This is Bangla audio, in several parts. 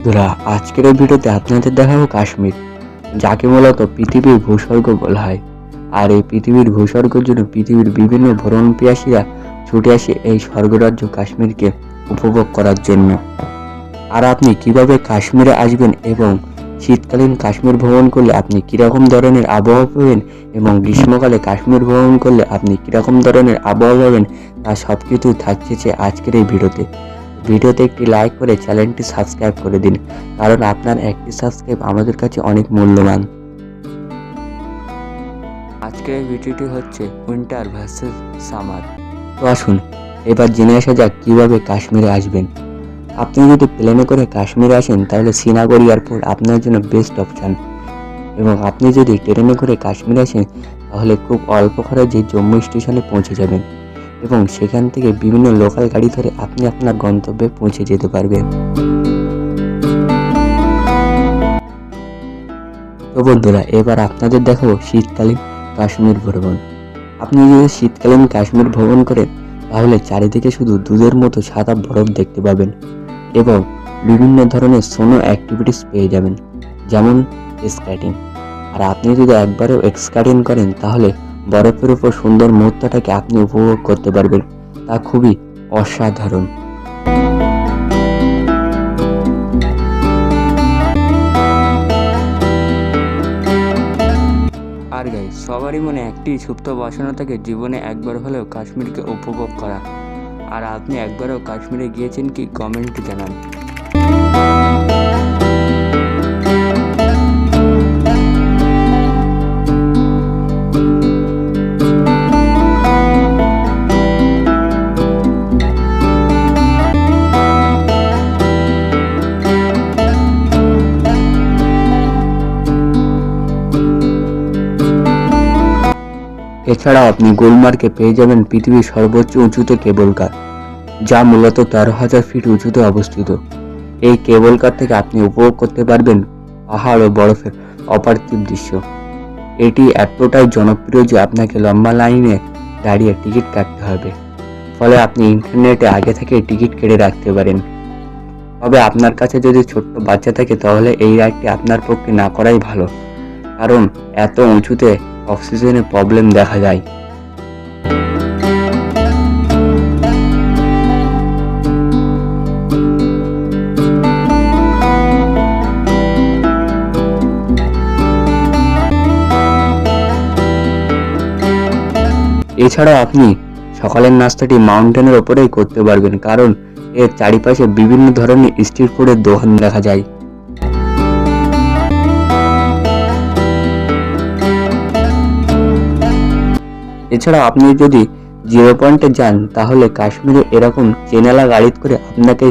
বন্ধুরা, আজকের এই ভিডিওতে আপনাদের দেখাবো কাশ্মীর, যাকে মূলত পৃথিবীর ভূস্বর্গ বলা হয়। আর এই পৃথিবীর ভূস্বর্গের জন্য পৃথিবীর বিভিন্ন ভ্রমণ পিয়াসীরা ছুটে আসে এই স্বর্গরাজ্য কাশ্মীরকে উপভোগ করার জন্য। আর আপনি কীভাবে কাশ্মীরে আসবেন এবং শীতকালীন কাশ্মীর ভ্রমণ করলে আপনি কীরকম ধরনের আবহাওয়া পাবেন এবং গ্রীষ্মকালে কাশ্মীর ভ্রমণ করলে আপনি কীরকম ধরনের আবহাওয়া পাবেন, তা সব কিছু থাকছে আজকের এই ভিডিওতে। ভিডিওতে একটি লাইক করে চ্যানেলটি সাবস্ক্রাইব করে দিন, কারণ আপনার একটি সাবস্ক্রাইব আমাদের কাছে অনেক মূল্যবান। আজকের ভিডিওটি হচ্ছে উইন্টার ভার্সেস সামার তো আসুন, এবার জেনে আসা যাক কীভাবে কাশ্মীরে আসবেন। আপনি যদি প্লেনে করে কাশ্মীরে আসেন, তাহলে শ্রীনগর এয়ারপোর্ট আপনার জন্য বেস্ট অপশান এবং আপনি যদি ট্রেনে করে কাশ্মীরে আসেন, তাহলে খুব অল্প খরচে জম্মু স্টেশনে পৌঁছে যাবেন। এবং সেখান থেকে বিভিন্ন লোকাল গাড়ি ধরে আপনি আপনার গন্তব্যে পৌঁছে যেতে পারবেন। তো বন্ধুরা, এবার আপনাদের দেখাবো শীতকালীন কাশ্মীর ভ্রমণ। আপনি যদি শীতকালীন কাশ্মীর ভ্রমণ করেন, তাহলে চারিদিকে শুধু দুধের মতো সাদা বরফ দেখতে পাবেন এবং বিভিন্ন ধরনের সোনো অ্যাক্টিভিটিস পেয়ে যাবেন, যেমন স্কেটিং আর আপনি যদি একবারও এক্সকার্টিং করেন, তাহলে বরফের উপর সুন্দর মুহূর্তটাকে আপনি উপভোগ করতে পারবেন। তা খুবই অসাধারণ। আর গাই সবারই মনে একটি সুপ্ত বাসনা থাকে জীবনে একবার হলেও কাশ্মীরকে উপভোগ করা। আর আপনি একবারও কাশ্মীরে গিয়েছেন কি কমেন্টে জানান। এছাড়াও আপনি গুলমার্গে পেয়ে যাবেন পৃথিবীর সর্বোচ্চ উঁচুতে কেবল কার, যা মূলত তেরো হাজার ফিট উঁচুতে অবস্থিত। এই কেবল কার থেকে আপনি উপভোগ করতে পারবেন পাহাড় ও বরফের অপার্থিব দৃশ্য। এটি এতটাই জনপ্রিয় যে আপনাকে লম্বা লাইনে দাঁড়িয়ে টিকিট কাটতে হবে। ফলে আপনি ইন্টারনেটে আগে থেকে টিকিট কেটে রাখতে পারেন। তবে আপনার কাছে যদি ছোট্ট বাচ্চা থাকে, তাহলে এই রাইডটি আপনার পক্ষে না করাই ভালো। কারণ, এত উঁচুতে অক্সিজেনের প্রবলেম দেখা যায়। এছাড়াও আপনি সকালের নাস্তাটি মাউন্টেনের ওপরেই করতে পারবেন, কারণ এর চারিপাশে বিভিন্ন ধরনের স্ট্রিট ফুডের দোকান দেখা যায়। এছাড়া আপনি যদি জিরো পয়েন্টে যান, তাহলে কাশ্মীরে এরকম চেনালা গাড়ি করে আপনাকে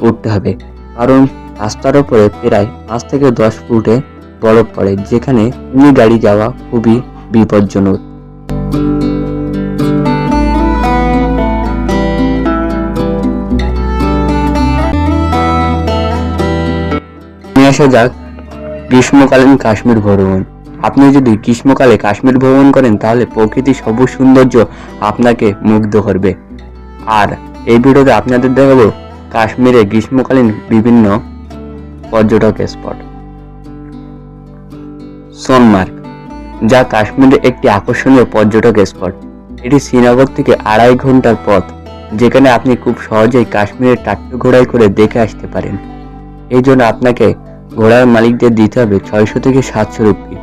উঠতে হবে। কারণ রাস্তার ওপরে প্রায় পাঁচ থেকে দশ ফুটে বরফ পড়ে, যেখানে তুমি গাড়ি যাওয়া খুবই বিপজ্জনক। আসা যাক, গ্রীষ্মকালীন কাশ্মীর ভ্রমণ। আপনি যদি গ্রীষ্মকালে কাশ্মীর ভ্রমণ করেন, তাহলে প্রকৃতির সবুজ সৌন্দর্য আপনাকে মুগ্ধ করবে। আর এই ভিডিওতে আপনাদের দেখাবো কাশ্মীরে গ্রীষ্মকালীন বিভিন্ন পর্যটক স্পট। সোনমার্গ, যা কাশ্মীরের একটি আকর্ষণীয় পর্যটক স্পট। এটি শ্রীনগর থেকে আড়াই ঘণ্টার পথ, যেখানে আপনি খুব সহজেই কাশ্মীরের টাট্টু ঘোড়ায় করে দেখে আসতে পারেন। এই জন্য আপনাকে ঘোড়ার মালিকদের দিতে হবে ছয়শো থেকে সাতশো রুপি।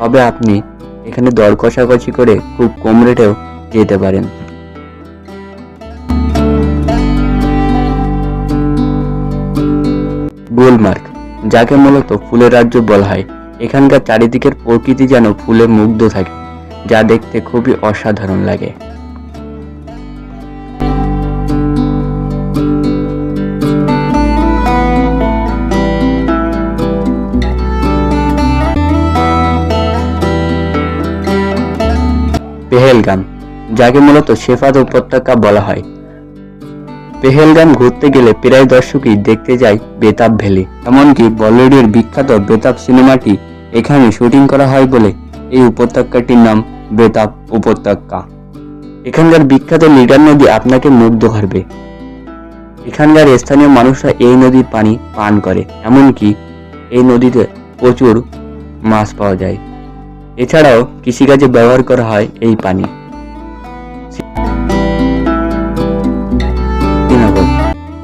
তবে আপনি এখানে দর কষাকষি করে খুব কম রেটেও যেতে পারেন। গোলমার্ক যাকে মূলত ফুলের রাজ্য বলা হয়, এখানকার চারিদিকের প্রকৃতি যেন ফুলে মুগ্ধ থাকে, যা দেখতে খুবই অসাধারণ লাগে। পেহেলগাম, যাকে মূলত শেফাদ উপত্যকা বলা হয়। পেহেলগাম ঘুরতে গেলে প্রায় দর্শকই দেখতে যায় বেতাব ভ্যালি। এমনকি বলিউডের বিখ্যাত বেতাব সিনেমাটি এখানে শুটিং করা হয় বলে এই উপত্যকাটির নাম বেতাব উপত্যকা। এখানকার বিখ্যাত লিডার নদী আপনাকে মুগ্ধ করবে। এখানকার স্থানীয় মানুষরা এই নদীর পানি পান করে, এমনকি এই নদীতে প্রচুর মাছ পাওয়া যায়। এছাড়াও কৃষিকাজে ব্যবহার করা হয় এই পানি। শ্রীনগর।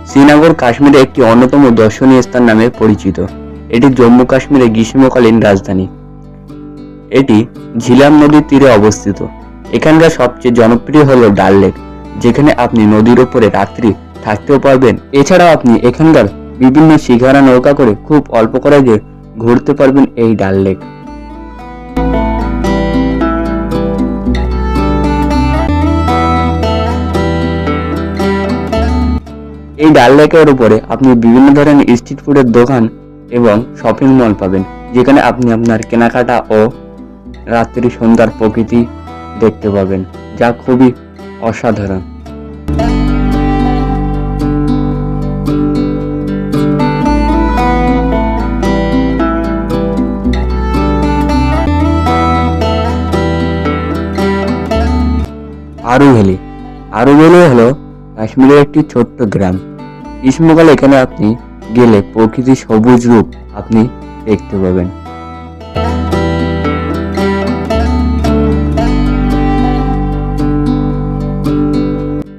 শ্রীনগর কাশ্মীরে একটি অন্যতম দর্শনীয় স্থান নামে পরিচিত। এটি জম্মু কাশ্মীরের গ্রীষ্মকালীন রাজধানী। এটি ঝিলাম নদীর তীরে অবস্থিত। এখানকার সবচেয়ে জনপ্রিয় হলো ডাল লেক, যেখানে আপনি নদীর ওপরে রাত্রি থাকতেও পারবেন। এছাড়াও আপনি এখানকার বিভিন্ন শিখারা নৌকা করে খুব অল্প খরচে ঘুরতে পারবেন এই ডাল লেক। এই ডাল লেকের উপরে আপনি বিভিন্ন ধরনের স্ট্রিট ফুডের দোকান এবং শপিং মল পাবেন, যেখানে আপনি আপনার কেনাকাটা ও রাত্রি সন্ধ্যার প্রকৃতি দেখতে পাবেন, যা খুবই অসাধারণ। আরু ভ্যালি আরু ভ্যালি হলো কাশ্মীরের একটি ছোট্ট গ্রাম। গ্রীষ্মকালে এখানে আপনি গেলে প্রকৃতির সবুজ রূপ আপনি দেখতে পাবেন।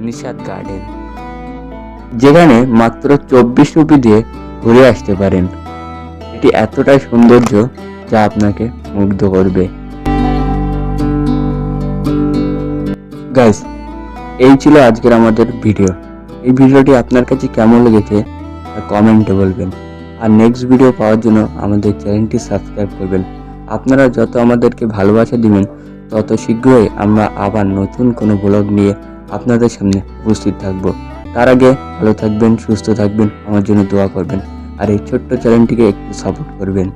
নিষাদ গার্ডেন। যেখানে মাত্র চব্বিশ রুপি দিয়ে ঘুরে আসতে পারেন। এটি এতটাই সৌন্দর্য যা আপনাকে মুগ্ধ করবে। গাইস এই ছিল আজকের আমাদের ভিডিও। এই ভিডিওটি আপনার কাছে কেমন লেগেছে তা কমেন্টে বলবেন। আর নেক্সট ভিডিও পাওয়ার জন্য আমাদের চ্যানেলটি সাবস্ক্রাইব করবেন। আপনারা যত আমাদেরকে ভালোবাসা দিবেন, তত শীঘ্রই আমরা আবার নতুন কোনো ব্লগ নিয়ে আপনাদের সামনে উপস্থিত থাকব। তার আগে ভালো থাকবেন, সুস্থ থাকবেন, আমার জন্য দোয়া করবেন। আর এই ছোট্ট চ্যানেলটিকে একটু সাপোর্ট করবেন।